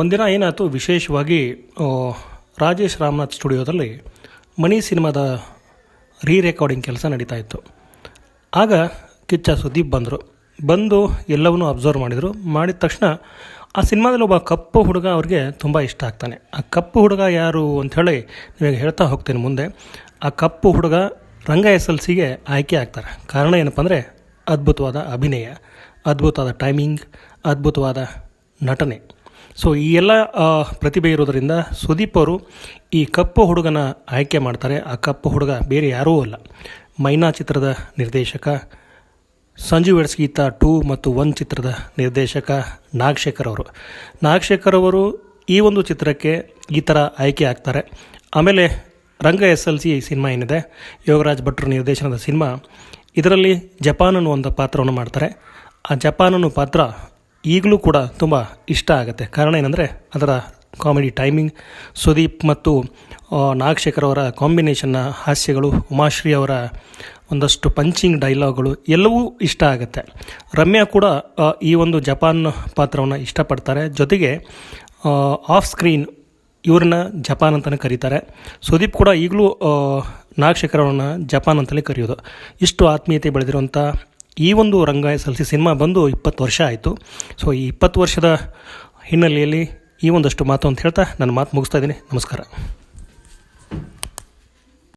ಒಂದಿನ ಏನಾಯಿತು? ವಿಶೇಷವಾಗಿ ರಾಜೇಶ್ ರಾಮನಾಥ್ ಸ್ಟುಡಿಯೋದಲ್ಲಿ ಮಣಿ ಸಿನಿಮಾದ ರೀ ರೆಕಾರ್ಡಿಂಗ್ ಕೆಲಸ ನಡೀತಾ ಇತ್ತು. ಆಗ ಕಿಚ್ಚ ಸುದೀಪ್ ಬಂದರು. ಬಂದು ಎಲ್ಲವನ್ನೂ ಅಬ್ಸರ್ವ್ ಮಾಡಿದರು. ಮಾಡಿದ ತಕ್ಷಣ ಆ ಸಿನಿಮಾದಲ್ಲಿ ಒಬ್ಬ ಕಪ್ಪು ಹುಡುಗ ಅವ್ರಿಗೆ ತುಂಬ ಇಷ್ಟ ಆಗ್ತಾನೆ. ಆ ಕಪ್ಪು ಹುಡುಗ ಯಾರು ಅಂಥೇಳಿ ನಿಮಗೆ ಹೇಳ್ತಾ ಹೋಗ್ತೇನೆ ಮುಂದೆ. ಆ ಕಪ್ಪು ಹುಡುಗ ರಂಗ ಎಸ್ ಎಲ್ ಸಿಗೆ ಆಯ್ಕೆ ಆಗ್ತಾರೆ. ಕಾರಣ ಏನಪ್ಪ ಅಂದರೆ ಅದ್ಭುತವಾದ ಅಭಿನಯ, ಅದ್ಭುತವಾದ ಟೈಮಿಂಗ್ ಅದ್ಭುತವಾದ ನಟನೆ. ಸೊ ಈ ಎಲ್ಲ ಪ್ರತಿಭೆ ಇರೋದರಿಂದ ಸುದೀಪ್ ಅವರು ಈ ಕಪ್ಪು ಹುಡುಗನ ಆಯ್ಕೆ ಮಾಡ್ತಾರೆ. ಆ ಕಪ್ಪು ಹುಡುಗ ಬೇರೆ ಯಾರೂ ಅಲ್ಲ. ಮೈನಾ ಚಿತ್ರದ ನಿರ್ದೇಶಕ ಸಂಜು ಗೀತಾ ಟೂ ಮತ್ತು ಒನ್ ಚಿತ್ರದ ನಿರ್ದೇಶಕ ನಾಗಶೇಖರ್ ಅವರು. ನಾಗಶೇಖರ್ ಅವರು ಈ ಒಂದು ಚಿತ್ರಕ್ಕೆ ಈ ಥರ ಆಯ್ಕೆ ಆಗ್ತಾರೆ. ಆಮೇಲೆ Ranga S L C cinema ಏನಿದೆ, ಯೋಗರಾಜ್ ಭಟ್ರು ನಿರ್ದೇಶನದ ಸಿನಿಮಾ, ಇದರಲ್ಲಿ ಜಪಾನನ್ನು ಒಂದು ಪಾತ್ರವನ್ನು ಮಾಡ್ತಾರೆ. ಆ ಜಪಾನನ್ನು ಪಾತ್ರ ಈಗಲೂ ಕೂಡ ತುಂಬ ಇಷ್ಟ ಆಗುತ್ತೆ. ಕಾರಣ ಏನಂದರೆ, ಅದರ ಕಾಮಿಡಿ ಟೈಮಿಂಗ್, ಸುದೀಪ್ ಮತ್ತು ನಾಗಶೇಖರ್ ಅವರ ಕಾಂಬಿನೇಷನ್ನ ಹಾಸ್ಯಗಳು, ಉಮಾಶ್ರೀ ಅವರ ಒಂದಷ್ಟು ಪಂಚಿಂಗ್ ಡೈಲಾಗ್ಗಳು ಎಲ್ಲವೂ ಇಷ್ಟ ಆಗುತ್ತೆ. ರಮ್ಯಾ ಕೂಡ ಈ ಒಂದು ಜಪಾನ್ ಪಾತ್ರವನ್ನು ಇಷ್ಟಪಡ್ತಾರೆ. ಜೊತೆಗೆ ಆಫ್ ಸ್ಕ್ರೀನ್ ಇವ್ರನ್ನ ಜಪಾನ್ ಅಂತಲೇ ಕರೀತಾರೆ. ಸುದೀಪ್ ಕೂಡ ಈಗಲೂ ನಾಗಶೇಖರ್ ಜಪಾನ್ ಅಂತಲೇ ಕರೆಯೋದು. ಇಷ್ಟು ಆತ್ಮೀಯತೆ ಬೆಳೆದಿರುವಂಥ ಈ ಒಂದು ರಂಗ ಎಸ್ ಸಿನಿಮಾ ಬಂದು ಇಪ್ಪತ್ತು ವರ್ಷ ಆಯಿತು. ಸೊ ಈ ಇಪ್ಪತ್ತು ವರ್ಷದ ಹಿನ್ನೆಲೆಯಲ್ಲಿ ಈ ಒಂದಷ್ಟು ಮಾತು ಅಂತ ಹೇಳ್ತಾ ನನ್ನ ಮಾತು ಮುಗಿಸ್ತಾ ಇದ್ದೀನಿ. ನಮಸ್ಕಾರ.